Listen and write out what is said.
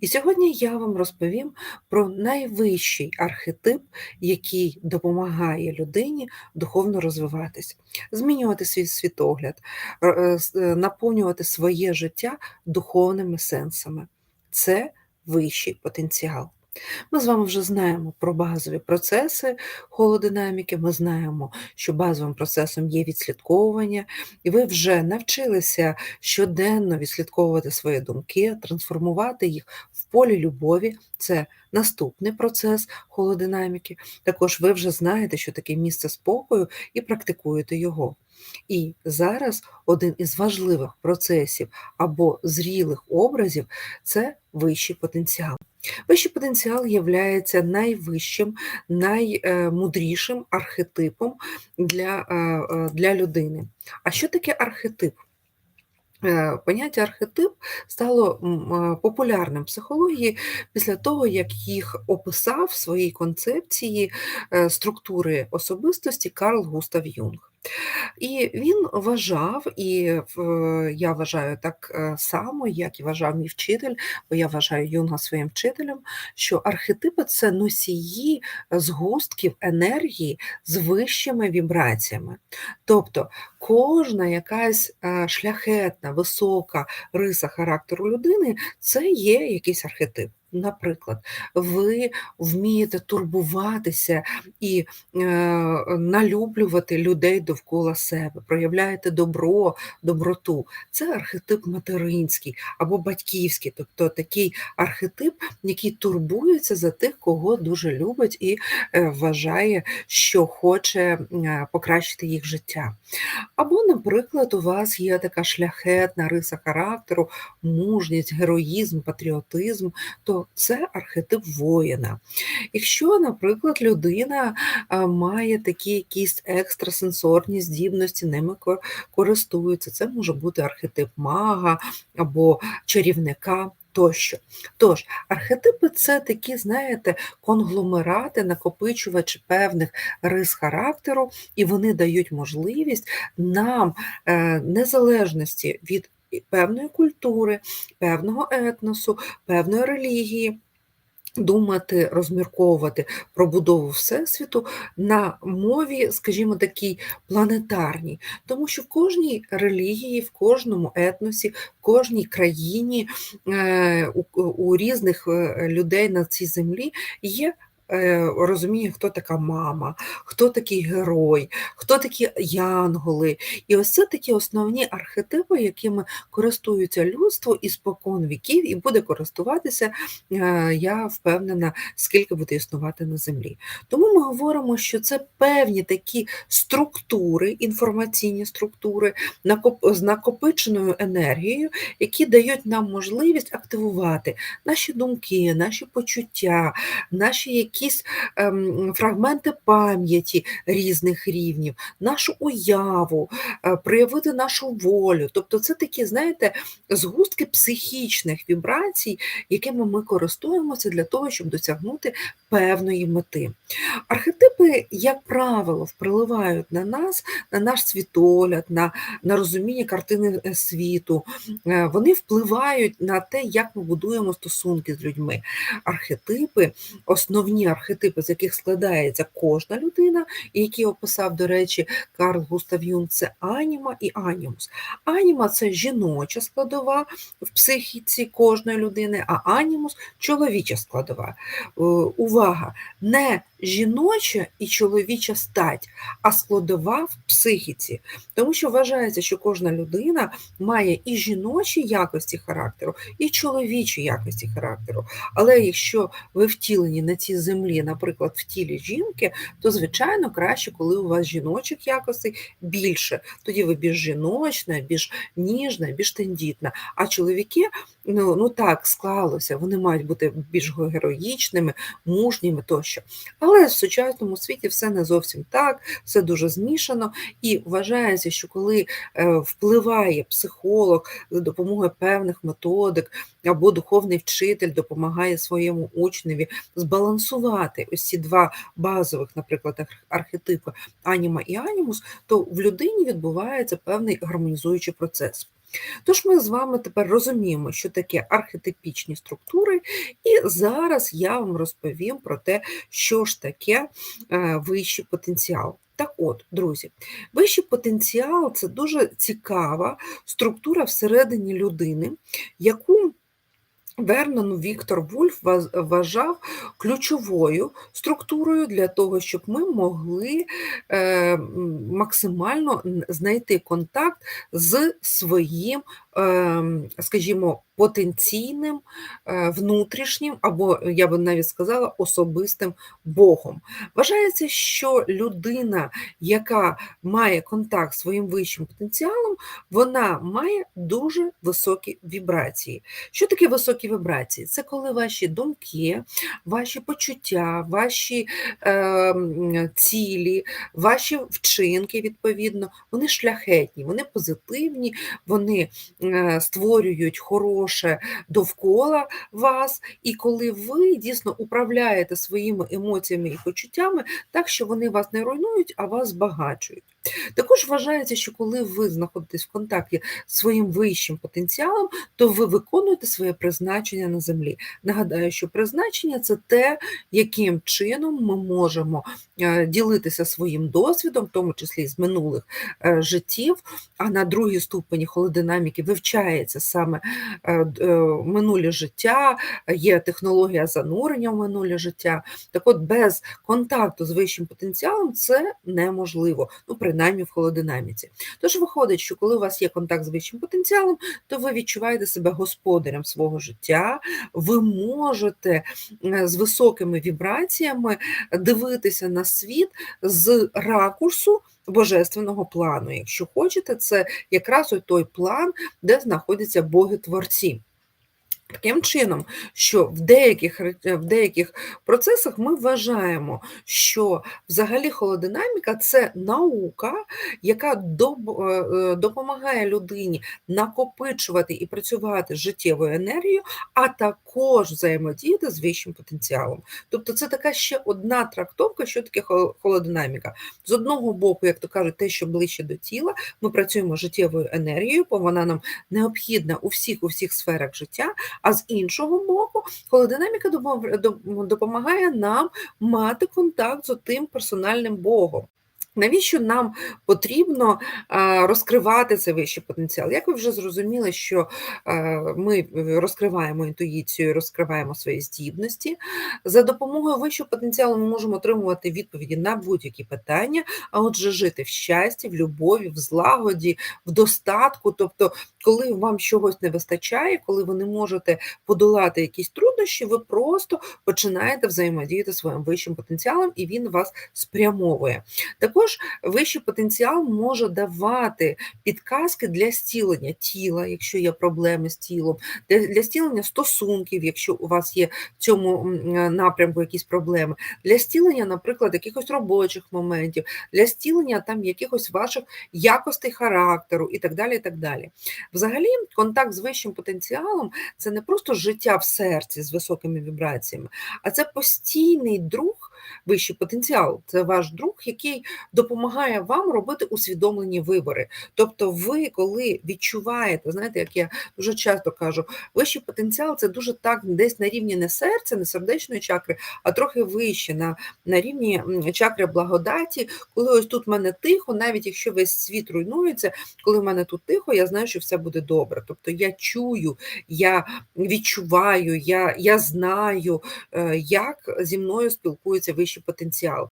І сьогодні я вам розповім про найвищий архетип, який допомагає людині духовно розвиватись, змінювати свій світогляд, е, е, наповнювати своє життя духовними сенсами. Це вищий потенціал. Ми з вами вже знаємо про базові процеси холодинаміки. Ми знаємо, що базовим процесом є відслідковування, і ви вже навчилися щоденно відслідковувати свої думки, трансформувати їх в полі любові. Це наступний процес холодинаміки. Також ви вже знаєте, що таке місце спокою, і практикуєте його. І зараз один із важливих процесів або зрілих образів це вищий потенціал. Вищий потенціал є найвищим, наймудрішим архетипом для, е, е, для людини. А що таке архетип? Е, Поняття архетип стало популярним в психології після того, як їх описав в своїй концепції структури особистості Карл Густав Юнг. І він вважав, і я вважаю так е, само, як і вважав мій вчитель, бо я вважаю Юнга своїм вчителем, що архетипи це носії згустків енергії з вищими вібраціями. Тобто кожна якась е, шляхетна, висока риса характеру людини це є якийсь архетип. Наприклад, ви вмієте турбуватися і е, налюблювати людей довкола себе, проявляєте добро, доброту. Це архетип материнський або батьківський, тобто такий архетип, який турбується за тих, кого дуже любить і е, вважає, що хоче покращити їх життя. Або, наприклад, у вас є така шляхетна риса характеру, мужність, героїзм, патріотизм, то це архетип воїна. Якщо, наприклад, людина має такі якісь екстрасенсорні здібності, ними ко- користується, це може бути архетип мага або чарівника. Тощо. Тож, архетипи це такі, знаєте, конгломерати, накопичувачі певних рис характеру, і вони дають можливість нам е, незалежності від певної культури, певного етносу, певної релігії. Думати, розмірковувати про будову Всесвіту на мові, скажімо, такій планетарній, тому що в кожній релігії, в кожному етносі, в кожній країні е, у, у різних е, людей на цій землі є. Е, Розуміє, хто така мама, хто такий герой, хто такі янголи. І ось це такі основні архетипи, якими користується людство і спокон віків, і буде користуватися, е, я впевнена, скільки буде існувати на землі. Тому ми говоримо, що це певні такі структури, інформаційні структури з накопиченою енергією, які дають нам можливість активувати наші думки, наші почуття, наші якісь ем, фрагменти пам'яті різних рівнів, нашу уяву, е, проявити нашу волю. Тобто це такі, знаєте, згустки психічних вібрацій, якими ми користуємося для того, щоб досягнути певної мети. Архетипи, як правило, впливають на нас, на наш світогляд, на, на розуміння картини е, світу. Е, Вони впливають на те, як ми будуємо стосунки з людьми. Архетипи, основні архетипи, з яких складається кожна людина, і які описав, до речі, Карл Густав Юнг, це аніма і анімус. Аніма це жіноча складова в психіці кожної людини, а анімус чоловіча складова. Е, Увага! Не жіноча і чоловіча стать, а складова в психіці. Тому що вважається, що кожна людина має і жіночі якості характеру, і чоловічі якості характеру. Але якщо ви втілені на цій землі, наприклад, в тілі жінки, то звичайно краще, коли у вас жіночих якостей більше. Тоді ви більш жіночна, більш ніжна, більш тендітна. А чоловіки, ну, ну так склалося, вони мають бути більш героїчними, мужніми тощо. Але в сучасному світі все не зовсім так, все дуже змішано, і вважається, що коли е, впливає психолог за допомогою певних методик, або духовний вчитель допомагає своєму учневі збалансувати ось ці два базових, наприклад, арх- архетипи аніма і анімус, то в людині відбувається певний гармонізуючий процес. Тож ми з вами тепер розуміємо, що таке архетипічні структури, і зараз я вам розповім про те, що ж таке е, вищий потенціал. Так от, друзі, вищий потенціал це дуже цікава структура всередині людини, яку Вернон Віктор Вульф вважав ключовою структурою для того, щоб ми могли е, максимально знайти контакт з своїм, скажімо, потенційним е, внутрішнім, або я би навіть сказала, особистим Богом. Вважається, що людина, яка має контакт з своїм вищим потенціалом, вона має дуже високі вібрації. Що таке високі вібрації? Це коли ваші думки, ваші почуття, ваші е, цілі, ваші вчинки, відповідно, вони шляхетні, вони позитивні, вони створюють хороше довкола вас, і коли ви дійсно управляєте своїми емоціями і почуттями, так що вони вас не руйнують, а вас збагачують. Також вважається, що коли ви знаходитесь в контакті з своїм вищим потенціалом, то ви виконуєте своє призначення на землі. Нагадаю, що призначення це те, яким чином ми можемо е, ділитися своїм досвідом, в тому числі з минулих е, життів, а на другій ступені холодинаміки вивчається саме е, минуле життя, є технологія занурення в минуле життя. Так от без контакту з вищим потенціалом це неможливо. Ну, принаймні в холодинаміці. Тож виходить, що коли у вас є контакт з вищим потенціалом, то ви відчуваєте себе господарем свого життя, ви можете з високими вібраціями дивитися на світ з ракурсу. Божественного плану, якщо хочете, це якраз той план, де знаходяться боги-творці. Таким чином, що в деяких в деяких процесах ми вважаємо, що взагалі холодинаміка це наука, яка е, е, допомагає людині накопичувати і працювати життєвою енергією, а також взаємодіяти з вищим потенціалом. Тобто це така ще одна трактовка, що таке холодинаміка. З одного боку, як то кажуть, те, що ближче до тіла, ми працюємо життєвою енергією, бо вона нам необхідна у всіх у всіх сферах життя. А з іншого боку, холодинаміка допомагає нам мати контакт з тим персональним Богом. Навіщо нам потрібно розкривати цей вищий потенціал? Як ви вже зрозуміли, що ми розкриваємо інтуїцію, розкриваємо свої здібності. За допомогою вищого потенціалу ми можемо отримувати відповіді на будь-які питання, а отже, жити в щасті, в любові, в злагоді, в достатку. Тобто, коли вам чогось не вистачає, коли ви не можете подолати якісь труднощі, ви просто починаєте взаємодіяти своїм вищим потенціалом, і він вас спрямовує. Також також вищий потенціал може давати підказки для стілення тіла, якщо є проблеми з тілом, для стілення стосунків, якщо у вас є в цьому напрямку якісь проблеми, для стілення, наприклад, якихось робочих моментів, для стілення там якихось ваших якостей характеру і так далі. і так далі. Взагалі, контакт з вищим потенціалом це не просто життя в серці з високими вібраціями, а це постійний друг вищий потенціал. Це ваш друг, який допомагає вам робити усвідомлені вибори. Тобто, ви, коли відчуваєте, знаєте, як я дуже часто кажу, вищий потенціал це дуже так десь на рівні не серця, не сердечної чакри, а трохи вище на на рівні чакри благодаті, коли ось тут в мене тихо, навіть якщо весь світ руйнується, коли в мене тут тихо, я знаю, що все буде добре. Тобто я чую, я відчуваю, я, я знаю, е, як зі мною спілкується вищий потенціал.